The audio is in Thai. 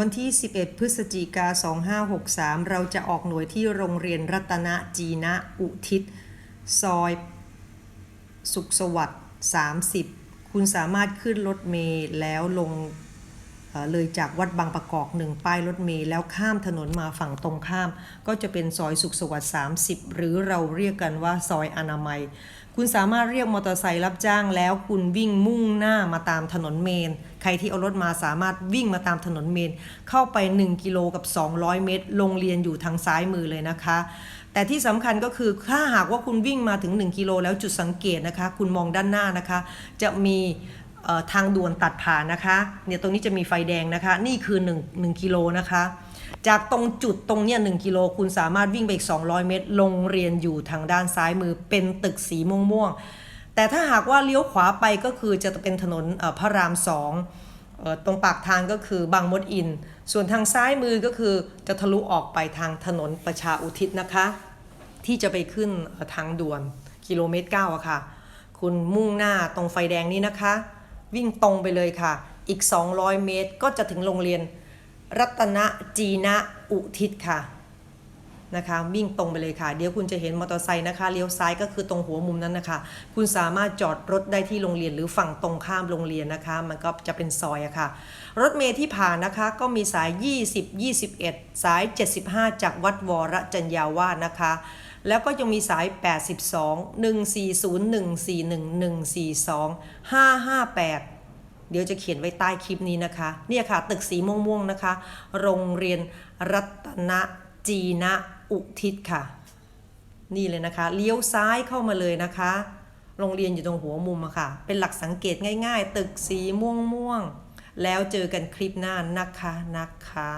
วันที่ 11 พฤศจิกา 2563 เราจะออกหน่วยที่โรงเรียนรัตนจีนะอุทิศ ซอยสุขสวัสดิ์ 30 คุณสามารถขึ้นรถเมล์แล้วลง เลยจากวัดบางประกอบหนึ่งป้ายรถเมล์แล้วข้ามถนนมาฝั่งตรงข้าม ก็จะเป็นซอยสุขสวัสดิ์30 หรือเราเรียกกันว่าซอยอนามัย คุณสามารถเรียกมอเตอร์ไซค์รับจ้างแล้วคุณวิ่งมุ่งหน้ามาตามถนนเมน ใครที่เอารถมาสามารถวิ่งมาตามถนนเมน เข้าไป 1 กิโลกับ 200 เมตร โรงเรียนอยู่ทางซ้ายมือเลยนะคะ แต่ที่สำคัญก็คือถ้าหากว่าคุณวิ่งมาถึง 1 กิโลแล้วจุดสังเกตนะคะ คุณมองด้านหน้านะคะ จะมี ทางด่วนตัดผ่านนะคะเนี่ยตรงนี้จะมีไฟแดงนะคะ นี่คือ1 1กิโลนะคะ จากตรงจุดตรงเนี้ย1กิโลคุณสามารถวิ่งไปอีก 200 เมตรโรงเรียนอยู่ทางด้านซ้ายมือเป็นตึกสีม่วงๆแต่ถ้าหากว่าเลี้ยวขวาไปก็คือจะเป็นถนนพระรามสองออตรงปากทางก็คือบางมดอิน ส่วนทางซ้ายมือก็คือจะทะลุออกไปทางถนนประชาอุทิศนะคะ ที่จะไปขึ้นทางด่วนกิโลเมตร9อะค่ะ คุณมุ่งหน้าตรงไฟแดงนี้นะคะ วิ่งตรงไปเลยค่ะ อีก 200 เมตรก็จะถึงโรงเรียนรัตนจีนะอุทิศค่ะนะคะวิ่งตรงไปเลยค่ะ เดี๋ยวคุณจะเห็นมอเตอร์ไซค์นะคะเลี้ยวซ้ายก็คือตรงหัวมุมนั้นนะคะ คุณสามารถจอดรถได้ที่โรงเรียนหรือฝั่งตรงข้ามโรงเรียนนะคะ มันก็จะเป็นซอยอะค่ะ รถเมล์ที่ผ่านนะคะก็มีสาย 20 21 สาย 75 จากวัดวรจัญญาวาสนะคะ แล้วก็ยังมีสาย 82 140 141 142 558 เดี๋ยวจะเขียนไว้ใต้คลิปนี้นะคะ เนี่ยค่ะ ตึกสีม่วงๆนะคะ โรงเรียนรัตนจีนะอุทิศค่ะ นี่เลยนะคะ เลี้ยวซ้ายเข้ามาเลยนะคะ โรงเรียนอยู่ตรงหัวมุมอะค่ะ เป็นหลักสังเกตง่าย ๆ ตึกสีม่วงๆ แล้วเจอกันคลิปหน้านะคะนะคะ